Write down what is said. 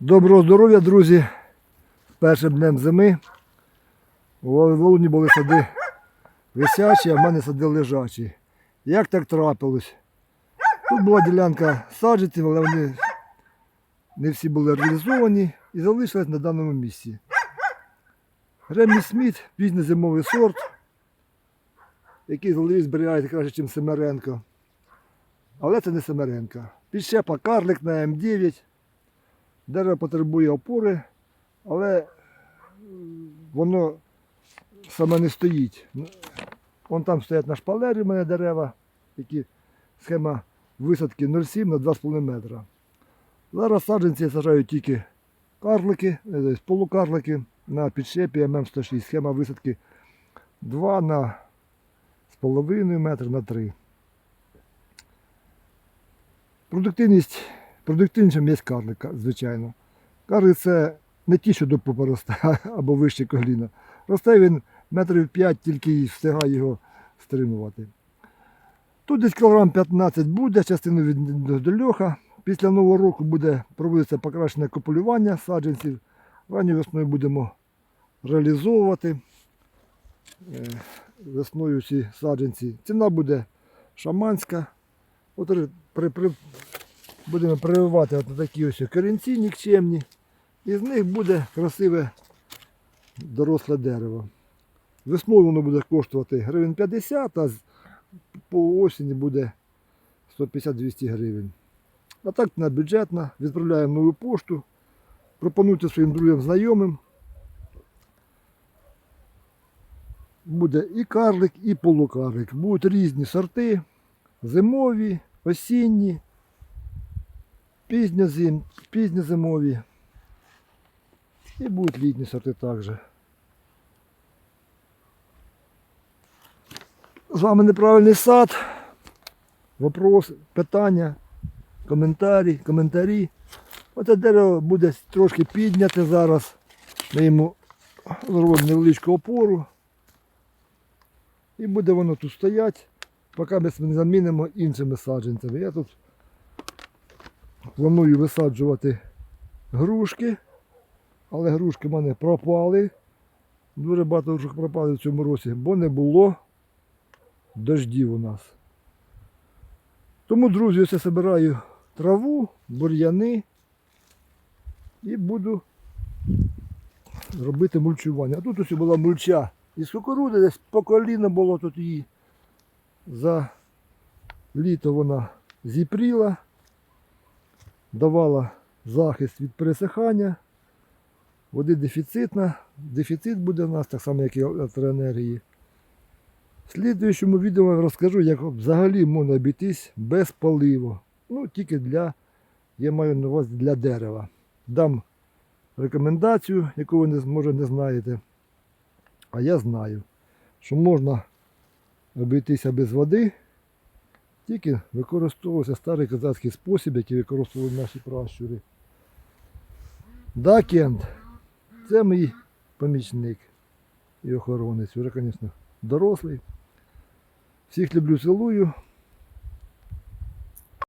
Доброго здоров'я, друзі! Першим днем зими. У Волоні були сади висячі, а в мене сади лежачі. Як так трапилось? Тут була ділянка саджанців, але вони не всі були реалізовані і залишились на даному місці. Ремі Сміт, пізньозимовий сорт, який взагалі зберігається краще, ніж Семеренко. Але це не Семеренко. Підщепа карлик на М9. Дерево потребує опори, але воно саме не стоїть. Вон там стоять на шпалері в мене дерева, які схема висадки 0,7 на 2,5 метра. Зараз саджанці я сажаю тільки карлики, е, полукарлики на підщепі ММ106. Схема висадки 2 на з половиною метр на 3. Продуктивність, продуктивнішим є карлик, звичайно. Карлик це не ті, що до попа росте, або вище коліна. Росте він метрів 5, тільки і встигає його стримувати. Тут десь кілограм 15 буде, частину від до льоха. Після Нового року буде проводитися покращене копулювання саджанців. Ранньою весною будемо реалізовувати. Е, Весною ці саджанці. Ціна буде шаманська. От при, при, будемо прививати от такі ось корінці нікчемні. І з них буде красиве доросле дерево. Весною воно буде коштувати гривень 50, а по осені буде 150-200 гривень. А так на бюджетна, відправляємо нову пошту. Пропонуйте своїм друзям знайомим. Буде і карлик, і полукарлик. Будуть різні сорти, зимові, осінні, пізньозим, пізньозимові. І будуть літні сорти також. З вами неправильний сад. Вопрос, питання, коментарі, коментарі. Оце дерево буде трошки підняте зараз. Ми йому зробимо невеличку опору. І буде воно тут стояти, поки ми не замінимо іншими саджанцями. Я тут планую висаджувати грушки, але грушки в мене пропали. Дуже багато грушок пропали в цьому році, бо не було дождів у нас. Тому, друзі, ось я збираю траву, бур'яни і буду робити мульчування. А тут ось була мульча із кукурузи, десь по коліно було тут її. За літо вона зіпріла, давала захист від пересихання. Води дефіцитна, дефіцит буде у нас, так само, як і електроенергії. В слідуючому відео я розкажу, як взагалі можна обійтись без поливу. Ну, тільки для, я маю на увазі для дерева. Дам рекомендацію, яку ви може не знаєте. А я знаю, що можна обійтися без води, тільки використовувався старий козацький спосіб, який використовували наші пращури. Дакент. Це мій помічник і охоронець. Вже, звісно, дорослий. Всіх люблю, цілую.